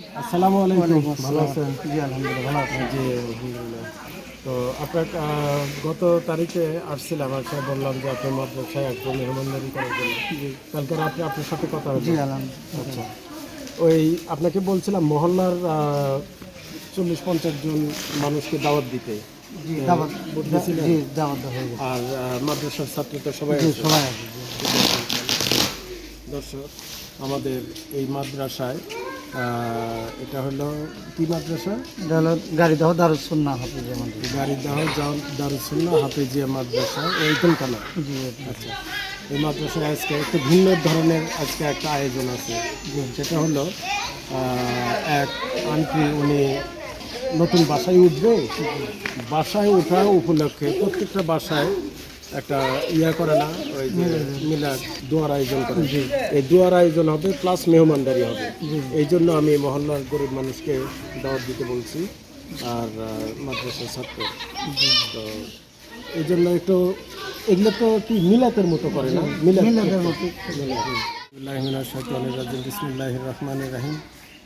আসসালামু আলাইকুম। ভালো আছেন? জি আলহামদুলিল্লাহ ভালো আছেন জি আলহামদুলিল্লাহ। তো আপনার গত তারিখে আসছিলাম আজকে বললাম যে আপনি মাদ্রাসায় একজন মেহমানদারি করার জন্য। কালকে রাত্রে আপনার সাথে কথা হয়েছে আচ্ছা। ওই আপনাকে বলছিলাম মহল্লার চল্লিশ পঞ্চাশ জন মানুষকে দাওয়াত দিতে। আর মাদ্রাসার ছাত্র তো সবাই দর্শক আমাদের এই মাদ্রাসায় এটা হলো কি মাদ্রাসা? এটা হলো গাড়ি দেওয়া দারুস সুন্না হাফিজ আমাদের গাড়িদাহ দারুসুল্লাহ হাফিজিয়া মাদ্রাসা ওইখানখানা জি আচ্ছা এই মাদ্রাসায় আজকে একটু ভিন্ন ধরনের আজকে একটা আয়োজন আছে। যেটা হলো এক আন্টি উনি নতুন বাসায় উঠবে। বাসায় ওঠা উপলক্ষে প্রত্যেকটা বাসায় একটা ইয়া করে না ওই যে মিলাদ দোয়ার আয়োজন করে। এই দোয়ার আয়োজন হবে প্লাস মেহমানদারি হবে। এই জন্য আমি মহল্লার গরিব মানুষকে দাওয়াত দিতে বলছি আর মাদ্রাসার ছাত্র। তো এই জন্য একটু এগুলো তো কি মিলাতের মতো করে না? মিলাদের মতো। বিসমিল্লাহির রহমানির রহিম।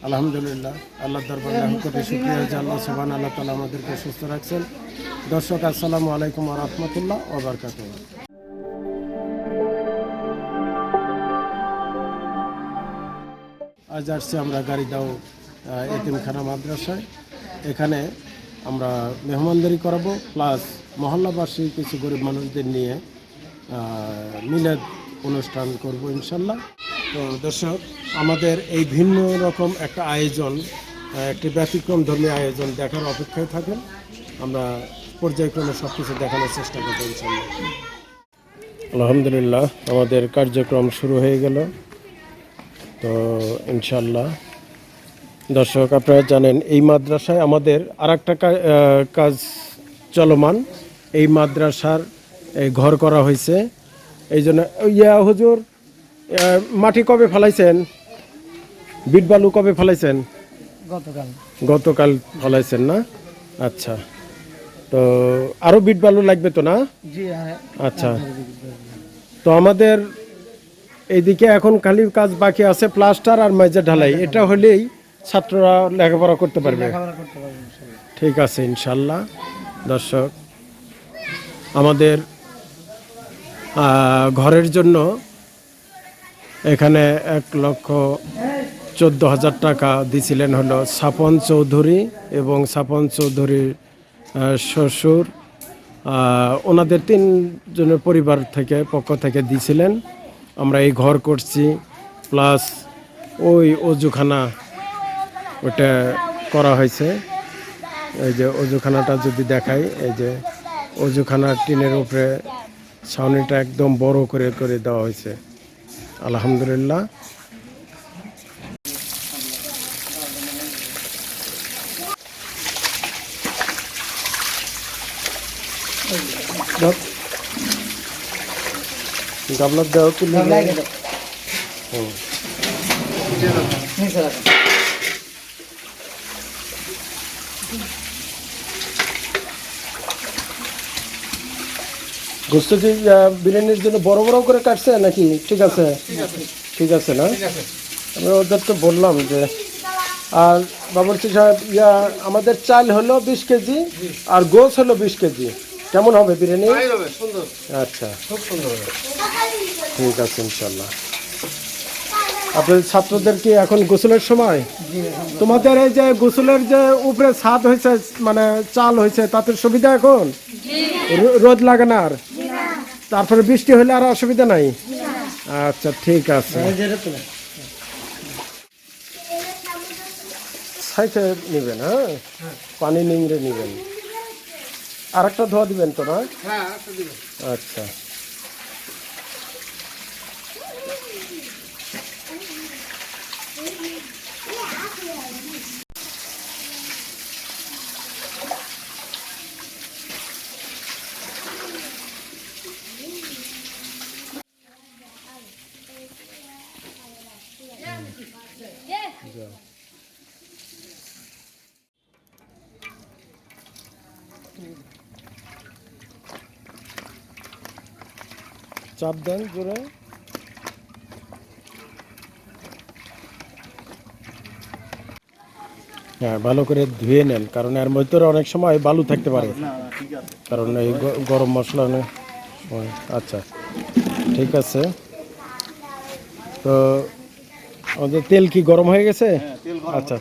আলহামদুলিল্লাহ আল্লাহ দরবার কোটি শুক্রিয়া যে আল্লাহ সুবহান আল্লাহ তালা আমাদেরকে সুস্থ রাখছেন। দর্শক আসসালামু আলাইকুম রহমতুল্লাহ ওবরকাত আজ আসছি আমরা গাড়িদাও আহ, এতিমখানা মাদ্রাসায়। এখানে আমরা মেহমানদারি করাবো প্লাস মহল্লাবাসী কিছু গরিব মানুষদের নিয়ে মিলাদ অনুষ্ঠান করব ইনশাল্লাহ। দর্শক, আমাদের এই ভিন্ন রকম একটা আয়োজন একটি ব্যতিক্রম ধর্মী আয়োজন দেখার অপেক্ষায় থাকেন। আমরা পর্যায়ক্রমে সব কিছু দেখানোর চেষ্টা করব ইনশাল্লাহ আলহামদুলিল্লাহ, আমাদের কার্যক্রম শুরু হয়ে গেল। তো ইনশাল্লাহ দর্শক আপনারা জানেন, এই মাদ্রাসায় আমাদের আর একটা কাজ চলমান। এই মাদ্রাসার ঘর করা হয়েছে। এই জন্য, ইয়া হুজুর মাটি কবে ফেলাইছেন? বিট বালু কবে ফেলাইছেন? গতকাল। গতকাল ফলাইছেন না? আচ্ছা। তো আরও বিট বালু লাগবে তো না? জি হ্যাঁ আচ্ছা। তো আমাদের এইদিকে এখন খালি কাজ বাকি আছে প্লাস্টার আর মেজে ঢালাই। এটা হলেই ছাত্ররা লেখাপড়া করতে পারবে। ঠিক আছে ইনশাল্লাহ দর্শক আমাদের ঘরের জন্য এখানে এক লক্ষ চোদ্দ হাজার টাকা দিছিলেন হলো সাপন চৌধুরী এবং সাপন চৌধুরীর শ্বশুর ওনাদের তিনজনের পরিবার থেকে, পক্ষ থেকে দিছিলেন। আমরা এই ঘর করছি, প্লাস ওই অজুখানা ওটা করা হয়েছে। এই যে অজুখানাটা যদি দেখাই, এই যে অজুখানার টিনের উপরে ছাউনিটা একদম বড় করে করে দেওয়া হয়েছে। আলহামদুলিল্লাহ। গাবলার দেওয়া তুলে হুম। গোস্ত কি বিরিয়ানির জন্য বড় বড় করে কাটছে নাকি? ঠিক আছে। ঠিক আছে না? আমি ওদেরকে বললাম যে আর বাবরচি সাহেব ইয়া আমাদের চাল হলো বিশ কেজি আর গোস হলো বিশ কেজি। কেমন হবে বিরিয়ানি? আচ্ছা। ঠিক আছে ইনশাল্লাহ। আপনাদের ছাত্রদের কি এখন গোসলের সময়? তোমাদের এই যে গোসলের যে উপরে ছাদ হয়েছে মানে চাল হয়েছে তাতে সুবিধা এখন? রোদ লাগে না আর? তারপরে বৃষ্টি হলে আর অসুবিধা নাই? আচ্ছা ঠিক আছে। সাইডে নেবেন হ্যাঁ? পানি নিংড়ে নেবেন। আর একটা ধোয়া দিবেন তো না? আচ্ছা। চাপ দেন জোরে হ্যাঁ ভালো করে ধুয়ে নেন কারণ এর ভিতরে অনেক সময় বালু থাকতে পারে। কারণ এই গরম মশলা আচ্ছা ঠিক আছে। তো আমাদের তেল কি গরম হয়ে গেছে? আচ্ছা।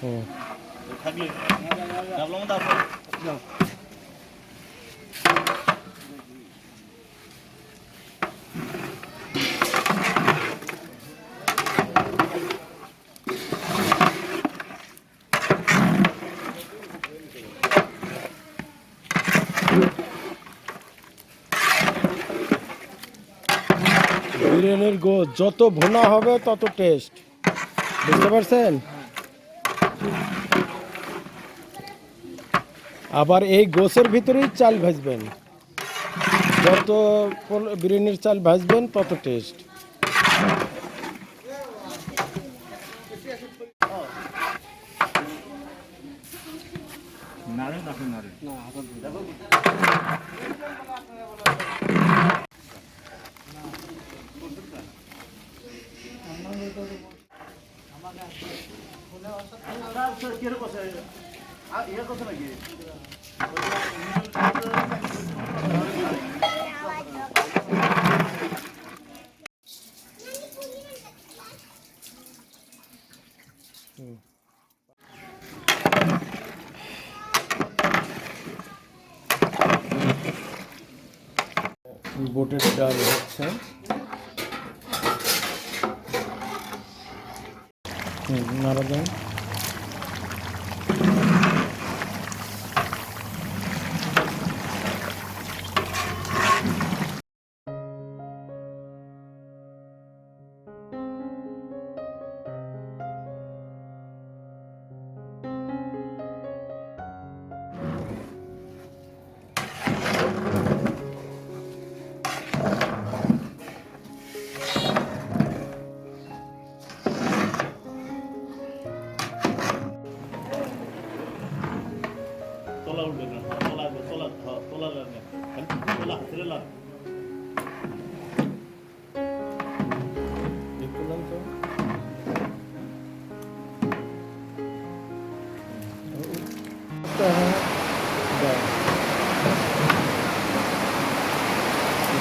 হুম, তারপর মশলা দিন ধোয়া ধোয়া আছে হুম বিরিয়ানির গো যত ভুনা হবে তত টেস্ট বুঝতে পারছেন? আবার এই গোসের ভিতরেই চাল ভাজবেন। যত বিরিয়ানির চাল ভাজবেন তত টেস্ট বুটের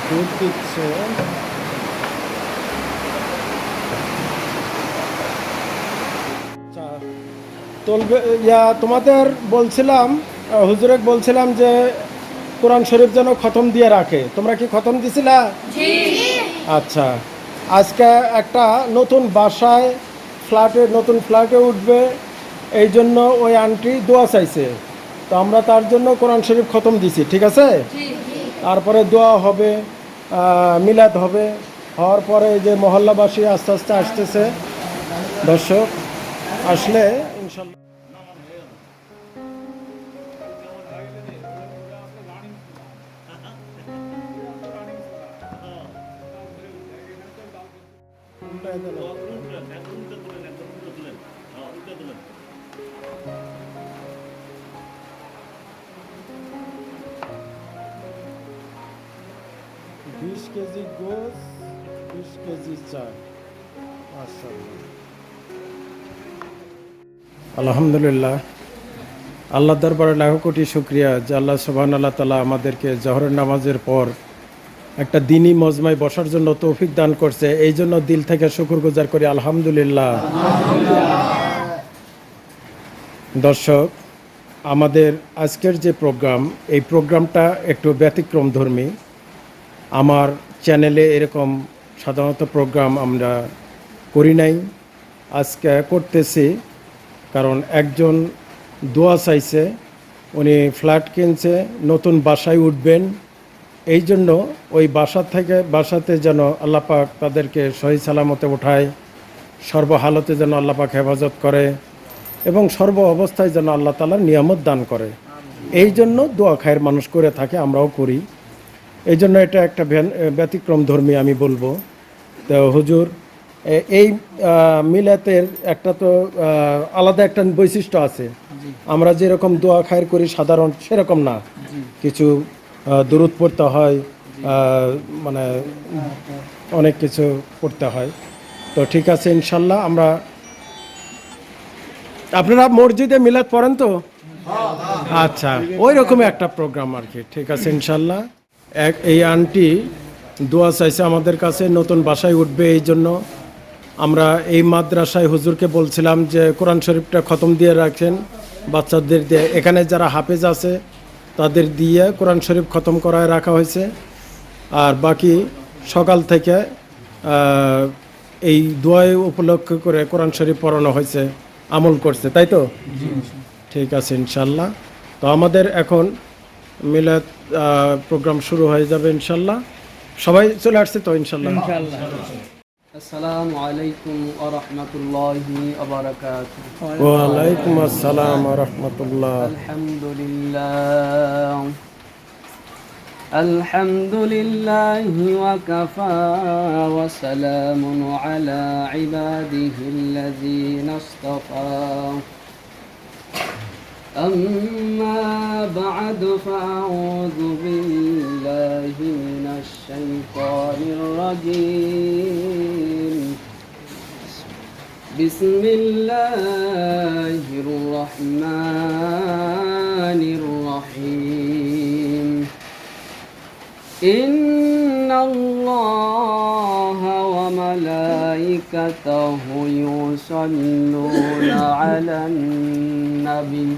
দুধ দিচ্ছে তলবে ইয়া তোমাদের বলছিলাম হুজুরেক বলছিলাম যে কোরআন শরীফ যেন খতম দিয়ে রাখে। তোমরা কি খতম দিছিলা? আচ্ছা আজকে একটা নতুন বাসায় ফ্ল্যাটে নতুন ফ্ল্যাটে উঠবে এই জন্য ওই আন্টি দোয়া চাইছে। তো আমরা তার জন্য কোরআন শরীফ খতম দিছি ঠিক আছে? তারপরে দোয়া হবে। মিলাদ হবে। হওয়ার পরে এই যে মহল্লাবাসী আস্তে আস্তে আসতেছে দর্শক আসলে ইনশাল্লাহ উল্টায় দেন। বিশ কেজি গোস বিশ কেজি চাল। আলহামদুলিল্লাহ আল্লাহ দরবারে লাখো কোটি শুক্রিয়া যে আল্লাহ সুবহান আল্লাহ তালা আমাদেরকে জহরের নামাজের পর একটা দিনই মজমায় বসার জন্য তৌফিক দান করছে এই জন্য দিল থেকে শুকুর গুজার করি আলহামদুলিল্লাহ দর্শক আমাদের আজকের যে প্রোগ্রাম এই প্রোগ্রামটা একটু ব্যতিক্রম ধর্মী আমার চ্যানেলে এরকম সাধারণত প্রোগ্রাম আমরা করি নাই। আজকে করতেছি, কারণ একজন দোয়া চাইছে, উনি ফ্ল্যাট কিনছে, নতুন বাসায় উঠবেন। এই জন্য ওই বাসা থেকে, বাসাতে যেন আল্লাপাক তাদেরকে সহি সালামতে ওঠায় সর্বহালতে যেন আল্লাপাক হেফাজত করে এবং সর্ব অবস্থায় যেন আল্লাহ তালা নিয়ামত দান করে। এই জন্য দোয়া খায়ের মানুষ করে থাকে, আমরাও করি। এই জন্য এটা একটা ব্যতিক্রম ধর্মী আমি বলব। তো হুজুর এই মিলাতের একটা তো আলাদা একটা বৈশিষ্ট্য আছে। আমরা যেরকম দোয়া খায়ের করি সাধারণ সেরকম না। কিছু দূরত পড়তে হয় মানে অনেক কিছু পড়তে হয়। তো ঠিক আছে ইনশাল্লাহ আমরা আপনারা মসজিদে মিলাদ পড়েন তো? আচ্ছা ওই রকমই একটা প্রোগ্রাম আর কি। ঠিক আছে ইনশাল্লাহ। এক এই আন্টি দোয়া চাইছে আমাদের কাছে নতুন বাসায় উঠবে এই জন্য। আমরা এই মাদ্রাসায় হুজুরকে বলছিলাম যে কোরআন শরীফটা খতম দিয়ে রাখেন বাচ্চাদের দিয়ে। এখানে যারা হাফেজ আছে তাদের দিয়ে কোরআন শরীফ খতম করায় রাখা হয়েছে। আর বাকি সকাল থেকে এই দোয়ায় উপলক্ষ করে কোরআন শরীফ পড়ানো হয়েছে আমল করছে তাই তো? ঠিক আছে ইনশাল্লাহ। তো আমাদের এখন মিলাদ আহ, প্রোগ্রাম শুরু হয়ে যাবে ইনশাল্লাহ সবাই চলে আসছে তো ইনশাল্লাহ السلام عليكم ورحمة الله وبركاته ওয়ালাইকুম আসসালাম রহমতুল্লাহ الحمد لله الحمد لله وكفى وسلام على عباده الذين اصطفى أما بعد فأعوذ بالله من الشيطان الرجيم. بسم الله الرحمن الرحيم. إن الله وملائكته يصلون على النبي.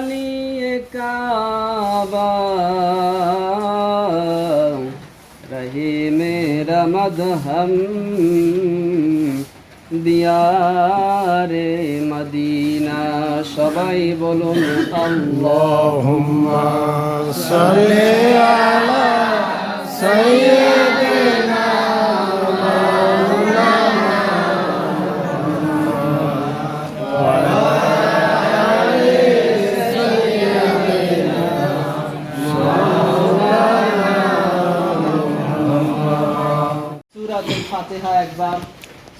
বানিয়ে কাবা। রহি মেরা মদহম দিয়ারে মদিনা। সবাই বলুন আল্লাহুম্মা সাল্লি আলা সাইয়্যিদিনা ফাতিহা একবার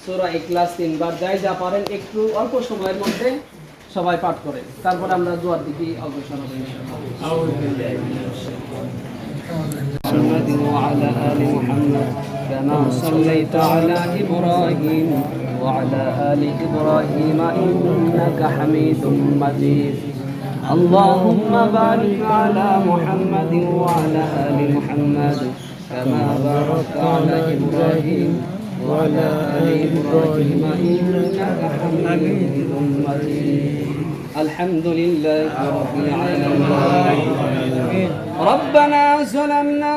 সূরা ইখলাস তিনবার যাই যা পারেন একটু অল্প সময়ের মধ্যে সবাই পাঠ করেন তারপর আমরা দুয়ার দিকে অগ্রসর হব محمد وعلى آل محمد كما صليت على إبراهيم وعلى آل إبراهيم إنك حميد مجيد اللهم بارك على محمد وعلى آل محمد كما باركت على إبراهيم وعلى آل إبراهيم إنك حميد مجيد الحمد لله رب العالمين ربنا ظلمنا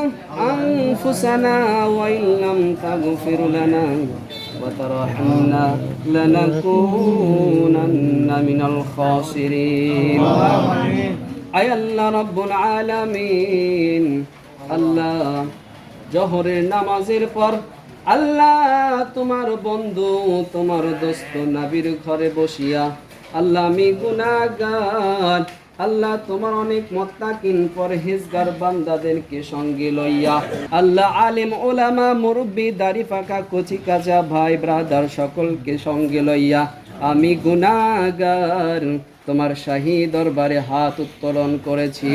أنفسنا وإن لم تغفر لنا وترحمنا لنكونن من الخاسرين أي الله رب العالمين আল্লাহ জহরের নামাজের পর আল্লাহ তোমার বন্ধু, তোমার দোস্ত নাবির ঘরে বসিয়া, আল্লাহ আমি গুনাগার আল্লাহ তোমার অনেক মত্তাকিন পরহেজগার বান্দাদেরকে সঙ্গে লইয়া। আল্লাহ আলিম, ওলামা, মুরব্বী, দাড়ি ফাঁকা, কচি কাজা ভাই, ব্রাদার সকলকে সঙ্গে লইয়া আমি গুনাগার তোমার শাহী দরবারে হাত উত্তোলন করেছি।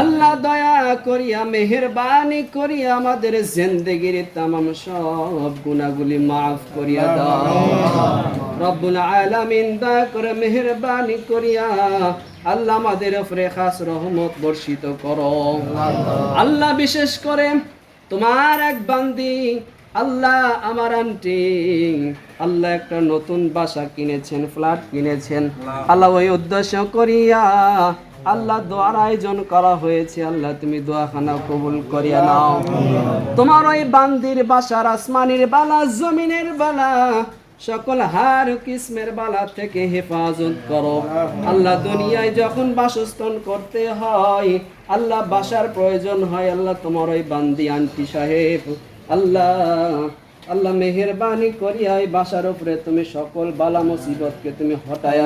আল্লাহ দয়া করিয়া, মেহেরবানি করিয়া আমাদের জিন্দেগির তামাম সব গুনাহগুলি মাফ করিয়া দাও। রব্বুল আলামিন দয়া করে মেহেরবানি করিয়া আল্লাহ আমাদের উপরে খাস রহমত বর্ষিত করো। আল্লাহ বিশেষ করে তোমার এক বান্দি আল্লাহ আমার আন্টি আল্লাহ একটা নতুন বাসা কিনেছেন ফ্ল্যাট কিনেছেন। আল্লাহ ওই উদ্দেশ্য করিয়া আল্লাহ দোয়ার আয়োজন করা হয়েছে। আল্লাহ তুমি দোয়াখানা কবুল করিয়া নাও। তোমার ওই বান্দির বাসার আসমানের বালা জমিনের বালা সকল হার কিসমের বালা থেকে হেফাজত করো। আল্লাহ দুনিয়ায় যখন বাসস্থান করতে হয় আল্লাহ বাসার প্রয়োজন হয় আল্লাহ তোমার ওই বান্দি আন্টি সাহেব আল্লাহ আল্লাহ মেহেরবানি করিয়া এই বাসার উপরে তুমি সকল বালা মুসিবতকে তুমি হটায়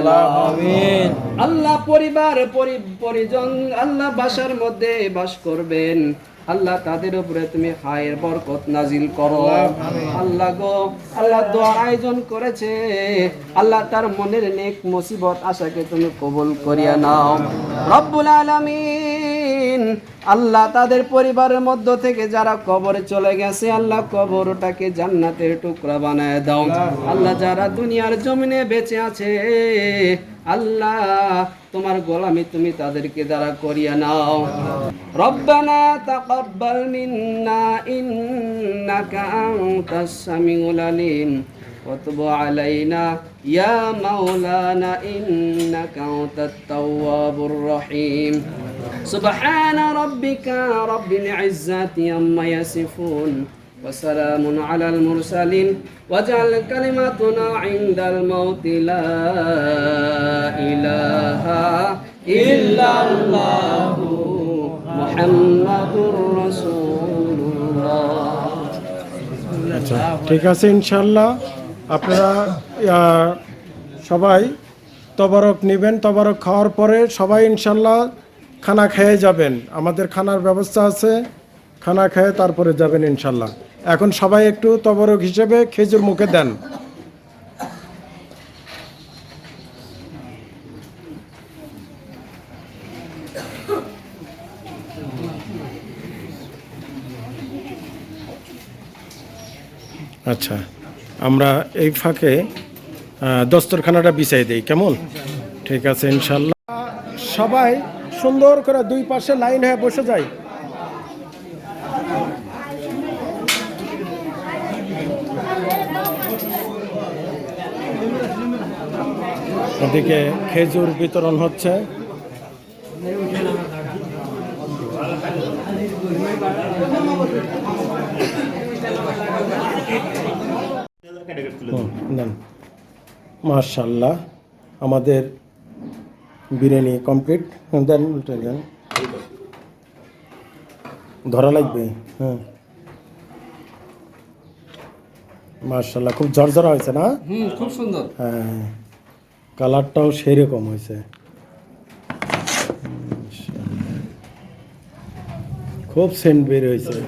আল্লাহ পরিবার পরি- পরিজন আল্লাহ বাসার মধ্যে বাস করবেন। আল্লাহ তাদের উপরে তুমি হায়ের বরকত নাজিল করো। আল্লাহ গো আল্লাহ দোয়ার আয়োজন করেছে। আল্লাহ তার মনের নেক মুসিবত আশাকে তুমি কবুল করিয়া নাও। রব্বুল আলামিন। আল্লাহ তাদের পরিবারের মধ্য থেকে যারা কবরে চলে গেছে, আল্লাহ কবরটাকে জান্নাতের টুকরা বানায় দাও। আল্লাহ যারা দুনিয়ার জমিনে বেঁচে আছে, আল্লাহ তোমার গোলামি তুমি তাদেরকে দ্বারা করিয়া নাও। রব্বানা তাকাব্বাল মিন্না ইন্নাকা আনতাস সামিউল আলিম। وتب علينا يا مولانا إنك أنت التواب الرحيم سبحان ربك رب العزة عما يصفون وسلام على المرسلين واجعل كلمتنا عند الموت لا إله إلا الله محمد رسول الله আচ্ছা ঠিক আছে ইনশাল্লাহ আপনারা সবাই তবারক নেবেন, তবারক খাওয়ার পরে সবাই ইনশাল্লাহ খানা খেয়ে যাবেন। আমাদের খানার ব্যবস্থা আছে, খানা খেয়ে তারপরে যাবেন ইনশাল্লাহ। এখন সবাই একটু তবারক হিসেবে খেজুর মুখে দেন। আচ্ছা। আমরা এই ফাঁকে দস্তরখানাটা বিছাই দেই, কেমন? ঠিক আছে, ইনশাল্লাহ। সবাই সুন্দর করে দুই পাশে লাইন হয়ে বসে যায় ওদিকে খেজুর বিতরণ হচ্ছে ক্যাটাগরি তুলে হুম, নেন। মার্শাল্লাহ আমাদের বিরিয়ানি কমপ্লিট দেন উল্টে দেন। ধরা লাগবে হ্যাঁ। মার্শাল্লাহ খুব ঝরঝরা হয়েছে না? খুব সুন্দর। হ্যাঁ কালারটাও সেরকম হয়েছে। খুব সেন্ট বের হয়েছে।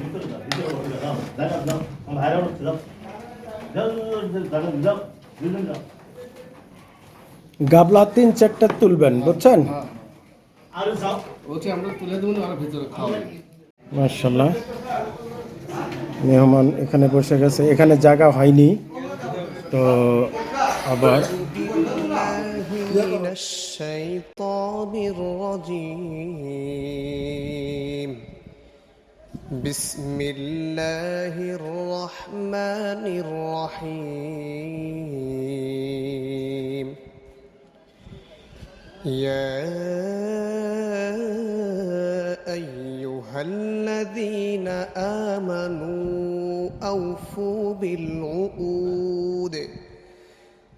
গাবলা তিন চারটা তুলবেন বুঝছেন আর যাও বলছি আমরা তুলে দেবো আর ভিতরে খাওয়া মার্শাল্লাহ মেহমান এখানে বসে গেছে এখানে জায়গা হয়নি তো আবার من الشيطان الرجيم بسم الله الرحمن الرحيم. يا أيها الذين آمنوا أوفوا بالعقود.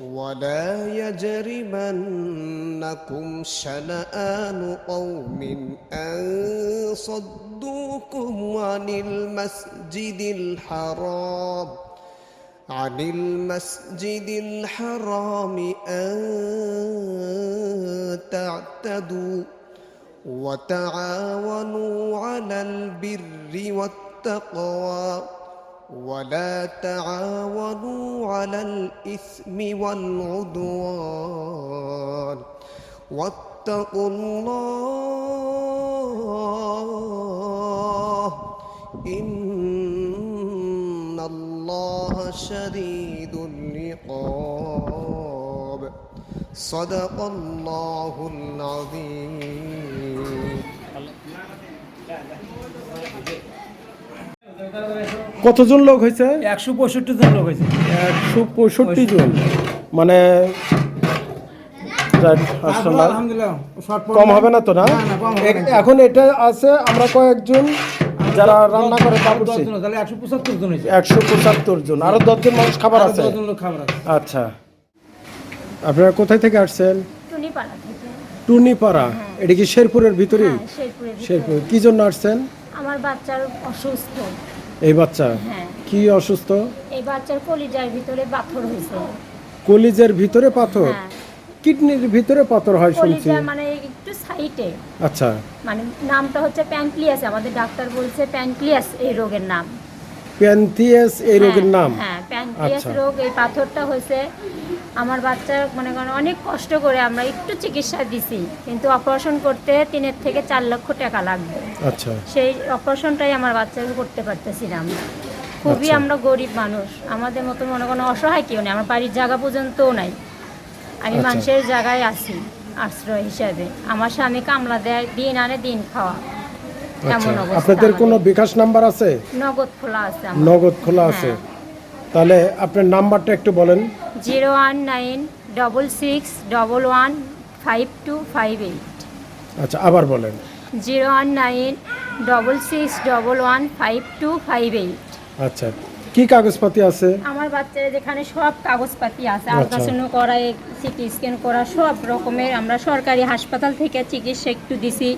ولا يجرمنكم شنآن قوم أن صدوكم عن المسجد الحرام عن المسجد الحرام أن تعتدوا وتعاونوا على البر والتقوى. ولا تعاونوا على الإثم والعدوان. واتقوا الله إن الله شديد العقاب. صدق الله العظيم. কতজন লোক হয়েছে? একশো পঁয়ষট্টি জন লোক হয়েছে। একশো পঁয়ষট্টি জন। মানে কম হবে না তো না। এখন এটা আছে আমরা কয়েকজন যারা রান্না করে একশো পঁচাত্তর জন একশো পঁচাত্তর জন। আরও দশজন মানুষ খাবার আছে? আচ্ছা। আপনারা কোথায় থেকে আসছেন? টুনিপাড়া এটা কি শেরপুরের ভিতরে হ্যাঁ শেরপুরের ভিতরে। শেরপুর কি জন্য আসছেন? আমার বাচ্চার অসুস্থ। এই বাচ্চা? হ্যাঁ। কি অসুস্থ? এই বাচ্চার কলিজার ভিতরে পাথর হয়েছে। কলিজের ভিতরে পাথর? হ্যাঁ। কিডনির ভিতরে পাথর হয় শুনছি। কলিজা মানে একটু সাইটে আচ্ছা। মানে নামটা হচ্ছে প্যানক্লিয়াস আমাদের ডাক্তার বলছে প্যানক্লিয়াস এই রোগের নাম। প্যানথিয়াস এই রোগের হ্যাঁ, নাম? হ্যাঁ প্যানক্লিয়াস আচ্ছা। রোগ এই পাথরটা হয়েছে আমার বাচ্চার মনে করেন অনেক কষ্ট করে আমরা একটু চিকিৎসা দিছি কিন্তু অপারেশন করতে তিনের থেকে চার লক্ষ টাকা লাগবে। আচ্ছা। সেই অপারেশনটাই আমার বাচ্চাকে করতে পারতেছিলাম না খুবই আচ্ছা। আমরা গরিব মানুষ। আমাদের মতো মনে কোনো অসহায় কেউ নেই আমার বাড়ির জায়গা পর্যন্তও নাই। আমি আচ্ছা। মানুষের জায়গায় আছি আশ্রয় হিসাবে। আমার স্বামী কামলা দেয় দিন আনে দিন খাওয়া। আচ্ছা। আপনাদের কোনো বিকাশ নাম্বার আছে? নগদ খোলা আছে আমার। নগদ খোলা আছে। তাহলে আপনার নাম্বারটা একটু বলেন। Zero one nine double six double one five two five eight. আচ্ছা আবার বলেন। Zero one nine double six double one five two five eight. আচ্ছা কি কাগজপাতি আছে? আমার বাচ্চারা যেখানে সব কাগজপাতি আছে আচ্ছা। আলট্রাসাউন্ড করা সিটি স্ক্যান করা সব রকমের আমরা সরকারি হাসপাতাল থেকে চিকিৎসা একটু দিছি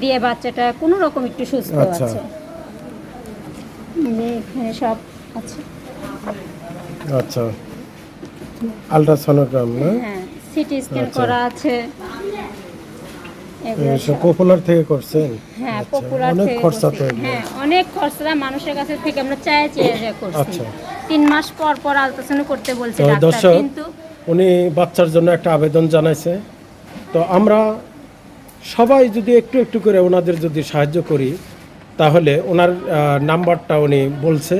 দিয়ে বাচ্চাটা কোনো রকম একটু সুস্থ আচ্ছা। আছে। এখানে সব আছে। আচ্ছা। আলট্রাসোনোগ্রাম না? হ্যাঁ সিটি স্ক্যান আচ্ছা। করা আছে। পপুলার থেকে করছেন? হ্যাঁ আচ্ছা, পপুলার অনেক খরচা তো হ্যাঁ অনেক খরচা মানুষের কাছে থেকে আমরা চাই চেয়ে করছি। আচ্ছা। তিন মাস পর পর আলট্রাসাউন্ড করতে বলছে ডাক্তার কিন্তু উনি বাচ্চার জন্য একটা আবেদন জানাইছে। তো আমরা সবাই যদি একটু একটু করে ওনাদের যদি সাহায্য করি তাহলে ওনার নাম্বারটা উনি বলছে।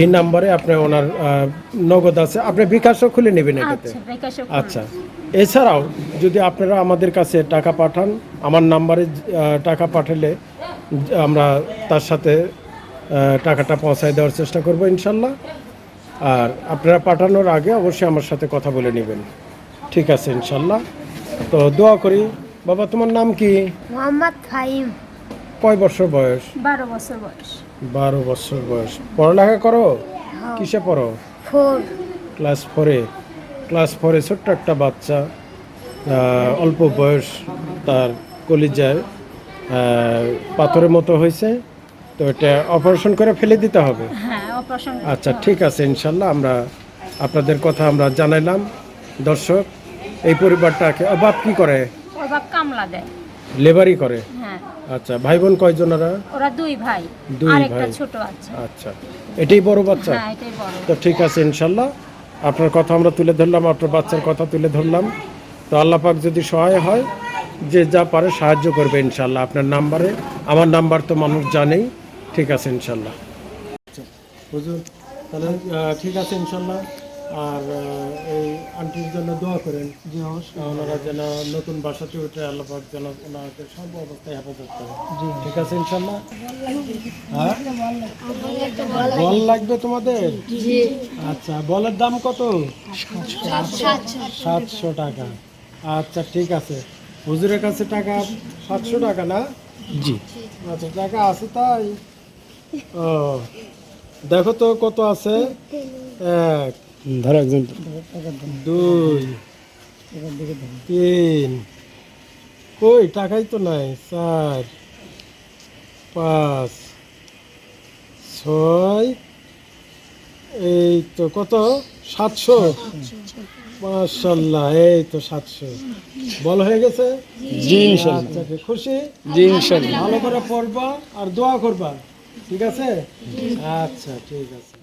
এই নাম্বারে আপনার ওনার নগদ আছে। আপনি বিকাশও খুলে নেবেন এটাতে। আচ্ছা আচ্ছা। এছাড়াও যদি আপনারা আমাদের কাছে টাকা পাঠান আমার নাম্বারে টাকা পাঠালে আমরা তার সাথে টাকাটা পৌঁছায় দেওয়ার চেষ্টা করব ইনশাল্লাহ। আর আপনারা পাঠানোর আগে অবশ্যই আমার সাথে কথা বলে নেবেন। ঠিক আছে ইনশাল্লাহ। তো দোয়া করি বাবা তোমার নাম কি? মোহাম্মদ ফাহিম। কয় বছর বয়স? বারো বছর বয়স। বারো বছর বয়স। পড়ালেখা করো? কিসে পড়ো? ক্লাস ফোরে? ক্লাস ফোরে ছোট্ট একটা বাচ্চা অল্প বয়স তার কলিজায় পাথরের মতো হয়েছে। তো এটা অপারেশন করে ফেলে দিতে হবে। হ্যাঁ আচ্ছা ঠিক আছে ইনশাল্লাহ আমরা আপনাদের কথা আমরা জানাইলাম। দর্শক এই পরিবারটাকে বাপ কি করে? ওর কামলা দেয়। লেবারই করে। হ্যাঁ। আচ্ছা ভাই বোন কয়জনারা? ওরা দুই ভাই দুই আর একটা ভাই। ছোট আছে আচ্ছা এটাই বড় বাচ্চা? হ্যাঁ এটাই বড়। তো ঠিক আছে ইনশাল্লাহ। আপনার কথা আমরা তুলে ধরলাম আপনার বাচ্চার কথা তুলে ধরলাম। তো আল্লাহ পাক যদি সহায় হয় যে যা পারে সাহায্য করবে ইনশাল্লাহ। আপনার নাম্বারে আমার নাম্বার তো মানুষ জানেই। ঠিক আছে ইনশাল্লাহ। হুজুর তাহলে আহ, ঠিক আছে ইনশাল্লাহ। আর এই আন্টির জন্য দোয়া করেন। জি ওনারা যেন নতুন বাসাতে উঠে আল্লাহ পাক যেন ওনাকে সব অবস্থায় হেফাজত করে। ঠিক আছে ইনশাল্লাহ হ্যাঁ? বল লাগবে তোমাদের? আচ্ছা বলের দাম কত? সাতশো টাকা। আচ্ছা ঠিক আছে। হুজুরের কাছে টাকা সাতশো টাকা না? জি। আচ্ছা টাকা আছে তাই? ও দেখো তো কত আছে? এক ধর একজন। দুই তিন। কই টাকাই তো নাই। চার পাঁচ ছয় এই তো কত? সাতশো। মাশাল্লাহ এই তো সাতশো। বল হয়ে গেছে? জি আচ্ছা ঠিক। খুশি? জি ভালো করে পড়বা আর দোয়া করবা ঠিক আছে? আচ্ছা ঠিক আছে।